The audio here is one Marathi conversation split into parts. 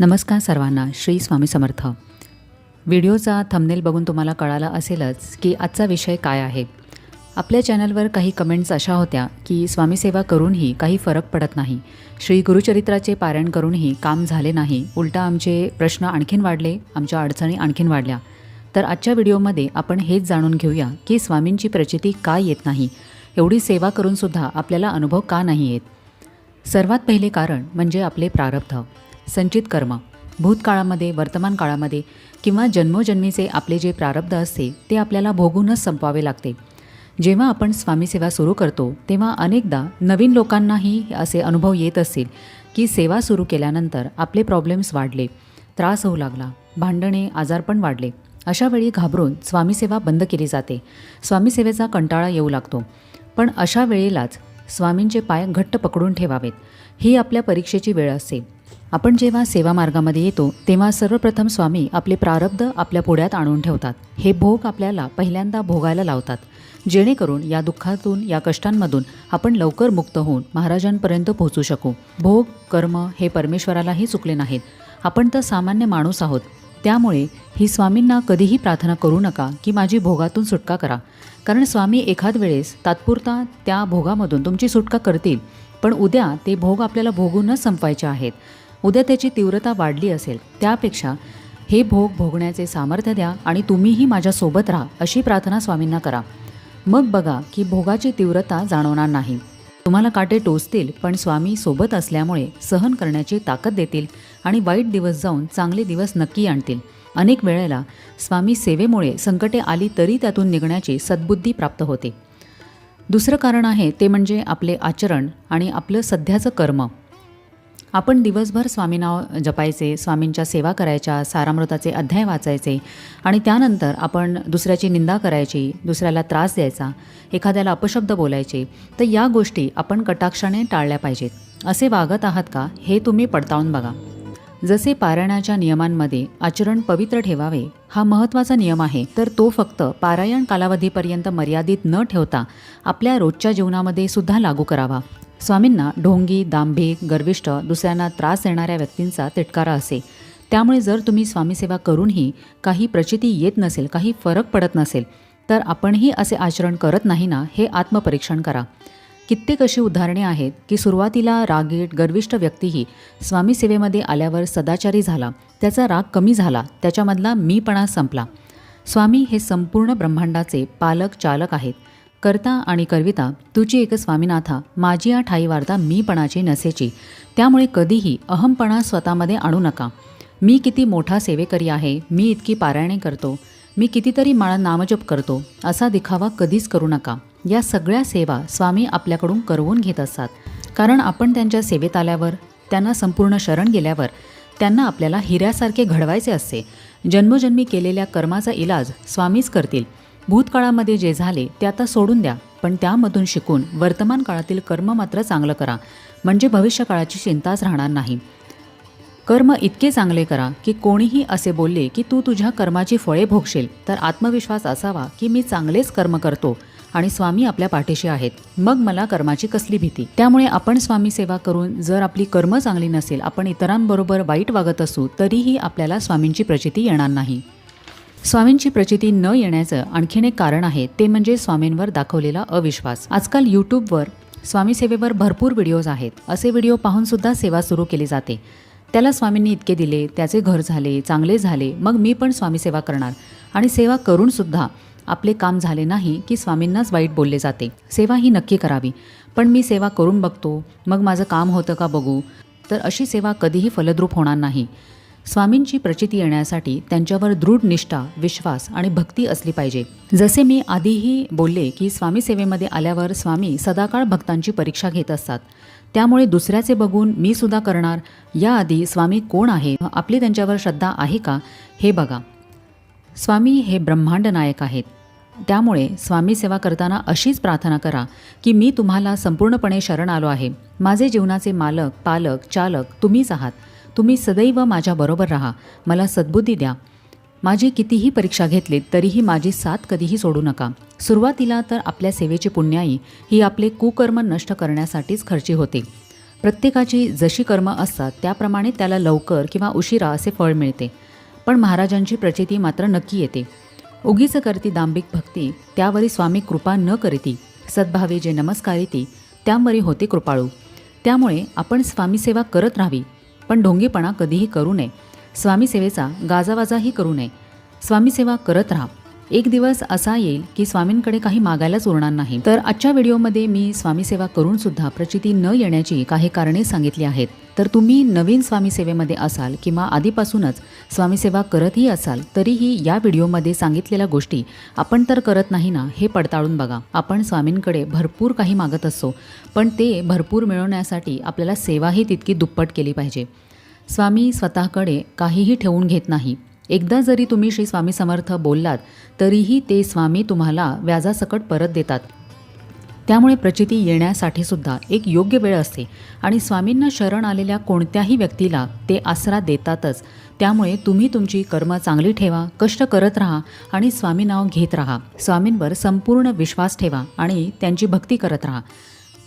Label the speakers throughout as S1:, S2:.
S1: नमस्कार सर्वांना श्री स्वामी समर्थ. व्हिडिओचा थंबनेल बघून तुम्हाला कळालं असेलच की आजचा विषय काय आहे. आपल्या चॅनलवर काही कमेंट्स अशा होत्या की स्वामीसेवा करूनही काही फरक पडत नाही. श्री गुरुचरित्राचे पारायण करूनही काम झाले नाही. उलटा आमचे प्रश्न आणखीन वाढले आमच्या अडचणी आणखीन वाढल्या. तर आजच्या व्हिडिओमध्ये आपण हेच जाणून घेऊया की स्वामींची प्रचिती का येत नाही. एवढी सेवा करूनसुद्धा आपल्याला अनुभव का नाही येत? सर्वात पहिले कारण म्हणजे आपले प्रारब्ध. संचित कर्म. भूतकाळामध्ये वर्तमान काळामध्ये किंवा जन्मोजन्मीचे आपले जे प्रारब्ध असते ते आपल्याला भोगूनच संपवावे लागते. जेव्हा आपण स्वामी सेवा सुरू करतो तेव्हा अनेकदा नवीन लोकांनाही असे अनुभव येत असतील की सेवा सुरू केल्यानंतर आपले प्रॉब्लेम्स वाढले त्रास होऊ लागला भांडणे आजारपण वाढले. अशा वेळी घाबरून स्वामीसेवा बंद केली जाते. स्वामीसेवेचा कंटाळा येऊ लागतो. पण अशा वेळेलाच स्वामींचे पाय घट्ट पकडून ठेवावेत. ही आपल्या परीक्षेची वेळ असते. आपण जेव्हा सेवा मार्गामध्ये येतो तेव्हा सर्वप्रथम स्वामी आपले प्रारब्ध आपल्या पुढ्यात आणून ठेवतात. हे भोग आपल्याला पहिल्यांदा भोगायला लावतात. जेणेकरून या दुःखातून या कष्टांमधून आपण लवकर मुक्त होऊन महाराजांपर्यंत पोहोचू शकू. भोग कर्म हे परमेश्वरालाही चुकले नाहीत. आपण तर सामान्य माणूस आहोत. त्यामुळे ही स्वामींना कधीही प्रार्थना करू नका की माझी भोगातून सुटका करा. कारण स्वामी एखाद वेळेस तात्पुरता त्या भोगामधून तुमची सुटका करतील पण उद्या ते भोग आपल्याला भोगूनच संपवायचे आहेत. उद्या त्याची तीव्रता वाढली असेल त्यापेक्षा हे भोग भोगण्याचे सामर्थ्य द्या आणि तुम्हीही माझ्यासोबत राहा अशी प्रार्थना स्वामींना करा. मग बघा की भोगाची तीव्रता जाणवणार नाही. तुम्हाला काटे टोचतील पण स्वामी सोबत असल्यामुळे सहन करण्याची ताकद देतील आणि वाईट दिवस जाऊन चांगले दिवस नक्की आणतील. अनेक वेळेला स्वामी सेवेमुळे संकटे आली तरी त्यातून निघण्याची सद्बुद्धी प्राप्त होते. दुसरं कारण आहे ते म्हणजे आपले आचरण आणि आपलं सध्याचं कर्म. आपण दिवसभर स्वामीनाव जपायचे स्वामींच्या सेवा करायच्या सारामृताचे अध्याय वाचायचे आणि त्यानंतर आपण दुसऱ्याची निंदा करायची दुसऱ्याला त्रास द्यायचा एखाद्याला अपशब्द बोलायचे तर या गोष्टी आपण कटाक्षाने टाळल्या पाहिजेत. असे वागत आहात का हे तुम्ही पडताळून बघा. जसे पारायणाच्या नियमांमध्ये आचरण पवित्र ठेवावे हा महत्त्वाचा नियम आहे तर तो फक्त पारायण कालावधीपर्यंत मर्यादित न ठेवता आपल्या रोजच्या जीवनामध्ये सुद्धा लागू करावा. स्वामींना ढोंगी दांभिक गर्विष्ठ दुसऱ्यांना त्रास देणाऱ्या व्यक्तींचा तिटकारा असे. त्यामुळे जर तुम्ही स्वामीसेवा करूनही काही प्रचिती येत नसेल काही फरक पडत नसेल तर आपणही असे आचरण करत नाही ना हे आत्मपरीक्षण करा. कित्येक अशी उदाहरणे आहेत की सुरुवातीला रागीट गर्विष्ठ व्यक्तीही स्वामी सेवेमध्ये आल्यावर सदाचारी झाला. त्याचा राग कमी झाला. त्याच्यामधला मीपणा संपला. स्वामी हे संपूर्ण ब्रह्मांडाचे पालक चालक आहेत. करता आणि करविता तुझी एक स्वामीनाथा माझी या ठाई वार्ता मीपणाची नसेची. त्यामुळे कधीही अहमपणा स्वतःमध्ये आणू नका. मी किती मोठा सेवेकरी आहे मी इतकी पारायणे करतो. मी कितीतरी माळा नामजप करतो असा दिखावा कधीच करू नका. या सगळ्या सेवा स्वामी आपल्याकडून करवून घेत असतात. कारण आपण त्यांच्या सेवेत आल्यावर त्यांना संपूर्ण शरण गेल्यावर त्यांना आपल्याला हिऱ्यासारखे घडवायचे असते. जन्मोजन्मी केलेल्या कर्माचा इलाज स्वामीच करतील. भूतकाळामध्ये जे झाले ते आता सोडून द्या पण त्यामधून शिकून वर्तमान काळातील कर्म मात्र चांगलं करा म्हणजे भविष्यकाळाची चिंताच राहणार नाही. कर्म इतके चांगले करा की कोणीही असे बोलले की तू तुझ्या कर्माची फळे भोगशील तर आत्मविश्वास असावा की मी चांगलेच कर्म करतो आणि स्वामी आपल्या पाठीशी आहेत मग मला कर्माची कसली भीती? त्यामुळे आपण स्वामी सेवा करून जर आपली कर्म चांगली नसेल आपण इतरांबरोबर वाईट वागत असू तरीही आपल्याला स्वामींची प्रचिती येणार नाही. स्वामींची प्रचिती न येण्याचं आणखीन एक कारण आहे ते म्हणजे स्वामींवर दाखवलेला अविश्वास. आजकाल यूट्यूबवर स्वामी सेवेवर भरपूर व्हिडिओज आहेत. असे व्हिडिओ पाहून सुद्धा सेवा सुरू केली जाते. त्याला स्वामींनी इतके दिले त्याचे घर झाले चांगले झाले मग मी पण स्वामी सेवा करणार. आणि सेवा करून सुद्धा आपले काम झाले नाही की स्वामींनाच वाईट बोलले जाते. सेवा ही नक्की करावी. पण मी सेवा करून बघतो मग माझं काम होतं का बघू? तर अशी सेवा कधीही फलद्रूप होणार नाही. स्वामींची प्रचिती येण्यासाठी त्यांच्यावर दृढ निष्ठा विश्वास आणि भक्ती असली पाहिजे. जसे मी आधीही बोलले की स्वामी सेवेमध्ये आल्यावर स्वामी सदाकाळ भक्तांची परीक्षा घेत असतात. त्यामुळे दुसऱ्याचे बघून मी सुद्धा करणार. याआधी स्वामी कोण आहे? आपली त्यांच्यावर श्रद्धा आहे का? हे बघा. स्वामी हे ब्रह्मांड नायक आहेत. त्यामुळे स्वामी सेवा करताना अशीच प्रार्थना करा की मी तुम्हाला संपूर्णपणे शरण आलो आहे. माझे जीवनाचे मालक पालक चालक तुम्हीच आहात. तुम्ही सदैव माझ्याबरोबर राहा. मला सद्बुद्धी द्या. माझी कितीही परीक्षा घेतलीत तरीही माझी साथ कधीही सोडू नका. सुरुवातीला तर आपल्या सेवेची पुण्याई ही आपले कुकर्म नष्ट करण्यासाठीच खर्ची होते. प्रत्येकाची जशी कर्म असतात त्याप्रमाणे त्याला लवकर किंवा उशिरा असे फळ मिळते. पण महाराजांची प्रचिती मात्र नक्की येते. उगीच करती दांभिक भक्ती त्यावरी स्वामी कृपा न करीती. सद्भावे जे नमस्कारिती त्यावरी होते कृपाळू. त्यामुळे आपण स्वामीसेवा करत राहावी. पण ढोंगीपणा कधीही करू नये. स्वामीसेवेचा गाजावाजाही करू नये. स्वामी सेवा करत राहा. एक दिवस असा येईल की स्वामींकडे काही मागायलाच उरणार नाही. तर आजच्या व्हिडिओमध्ये मी स्वामी सेवा करून सुद्धा प्रचिती न येण्याची काही कारणे सांगितली आहेत. तर तुम्ही नवीन स्वामी सेवेमध्ये असाल किंवा आधीपासूनच स्वामी सेवा करतही असाल तरीही या व्हिडिओमध्ये सांगितलेल्या गोष्टी आपण तर करत नाही ना हे पडताळून बघा. आपण स्वामींकडे भरपूर काही मागत असतो पण ते भरपूर मिळवण्यासाठी आपल्याला सेवाही तितकी दुप्पट केली पाहिजे. स्वामी स्वतःकडे काहीही ठेवून घेत नाही. एकदा जरी तुम्ही श्री स्वामी समर्थ बोललात तरीही ते स्वामी तुम्हाला व्याजासकट परत देतात. त्यामुळे प्रचिती येण्यासाठी सुद्धा एक योग्य वेळ असते आणि स्वामींना शरण आलेल्या कोणत्याही व्यक्तीला ते आसरा देतातच. त्यामुळे तुम्ही तुमची कर्म चांगली ठेवा कष्ट करत राहा आणि स्वामी नाव घेत राहा. स्वामींवर संपूर्ण विश्वास ठेवा आणि त्यांची भक्ती करत राहा.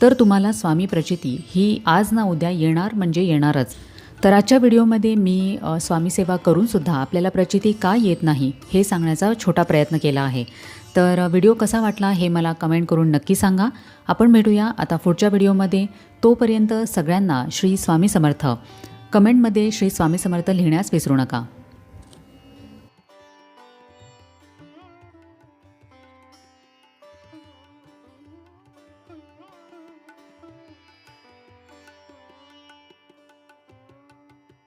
S1: तर तुम्हाला स्वामी प्रचिती ही आज ना उद्या येणार म्हणजे येणारच. तर आजच्या व्हिडिओमध्ये मी स्वामीसेवा स्वामी सेवा करूनसुद्धा आपल्याला प्रचिती का येत नाही हे सांगण्याचा छोटा प्रयत्न केला आहे. तर व्हिडिओ कसा वाटला हे मला कमेंट करून नक्की सांगा. आपण भेटूया आता पुढच्या व्हिडिओमध्ये. तोपर्यंत सगळ्यांना श्री स्वामी समर्थ. कमेंटमध्ये श्री स्वामी समर्थ लिहिण्यास विसरू नका.